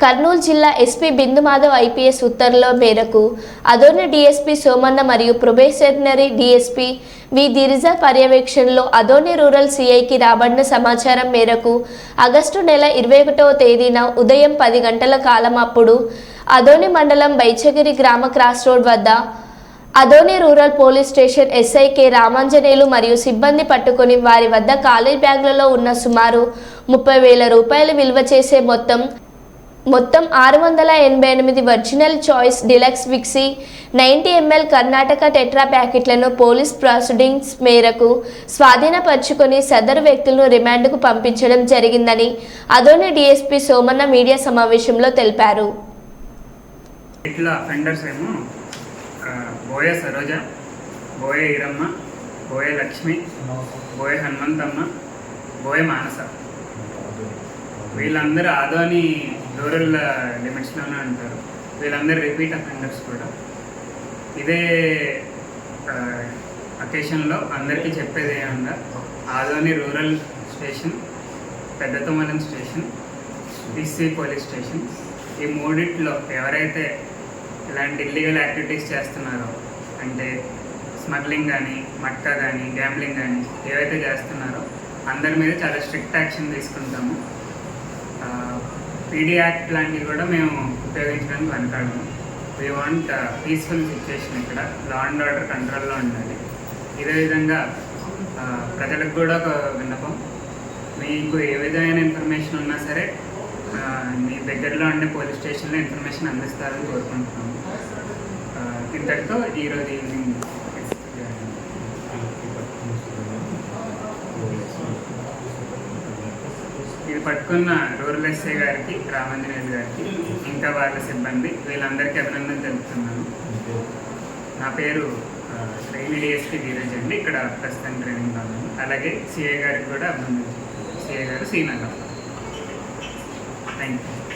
కర్నూలు జిల్లా SP Bindu Madhav IPS ఉత్తర్వుల మేరకు అదోని డీఎస్పీ సోమన్న మరియు ప్రొబేషనరీ డీఎస్పీ వి దిరిజా పర్యవేక్షణలో అదోని రూరల్ సిఐకి రాబడిన సమాచారం మేరకు ఆగస్టు నెల ఇరవై ఒకటవ తేదీన ఉదయం పది గంటల కాలం అప్పుడు అదోని మండలం బైచగిరి గ్రామ క్రాస్ రోడ్ వద్ద అదోని రూరల్ పోలీస్ స్టేషన్ ఎస్ఐకే రామాంజనేయులు మరియు సిబ్బంది పట్టుకొని వారి వద్ద ఖాళీ బ్యాగులలో ఉన్న సుమారు ముప్పై వేల రూపాయలు విలువ చేసే మొత్తం మొత్తం ఆరు వందల ఎనభై ఎనిమిది original choice deluxe విక్సీ ninety M L Karnataka tetra ప్యాకెట్లను police proceedings మేరకు స్వాధీనపరుచుకొని సదరు వ్యక్తులను రిమాండ్కు పంపించడం జరిగిందని అదోని డీఎస్పీ సోమన్న మీడియా సమావేశంలో తెలిపారు. ఇట్లా అఫెండర్స్ ఏమో బోయ సరోజ బోయ ఈరమ్మ బోయ లక్ష్మి బోయ హనుమంతమ్మ బోయ మానస. వీళ్ళందరూ ఆదోని రూరల్ లిమిట్స్లోనే ఉంటారు. వీళ్ళందరూ రిపీట్ అఫెండర్స్ కూడా. ఇదే అకేషన్లో అందరికీ చెప్పేది ఏమన్నా? Adoni rural station Peddathamalam station DC police station ఈ మూడిట్లో ఎవరైతే ఇలాంటి ఇల్లీగల్ యాక్టివిటీస్ చేస్తున్నారో అంటే స్మగ్లింగ్ కానీ మట్కా కానీ గ్యాంబ్లింగ్ కానీ ఏవైతే చేస్తున్నారో అందరి మీద చాలా స్ట్రిక్ట్ యాక్షన్ తీసుకుంటాము. పీడీ యాక్ట్ లాంటివి కూడా మేము ఉపయోగించడానికి వెనకాడము వీ వాంట్ పీస్ఫుల్ సిచ్యువేషన్ ఇక్కడ. లా అండ్ ఆర్డర్ కంట్రోల్లో ఉండాలి. ఇదే విధంగా ప్రజలకు కూడా ఒక విన్నపం. మీకు ఏ విధమైన ఇన్ఫర్మేషన్ ఉన్నా సరే మీ దగ్గరలో ఉండే పోలీస్ స్టేషన్లో ఇన్ఫర్మేషన్ అందిస్తారని కోరుకుంటున్నాము. ఇంతటితో ఈరోజు ఈవినింగ్ పట్టుకున్న రూరల్ ఎస్ఐ గారికి రామాంజనేయులు గారికి ఇంకా వాళ్ళ సిబ్బంది వీళ్ళందరికీ అభినందన తెలుపుతున్నాను. నా పేరు ట్రైనీ డిఎస్పీ ధీరజ్ అండి. ఇక్కడ ప్రస్తుతం ట్రైనింగ్ కావాలి అలాగే సిఏ గారికి కూడా అభినందన సిఏ గారు సీనగర్ థ్యాంక్ యూ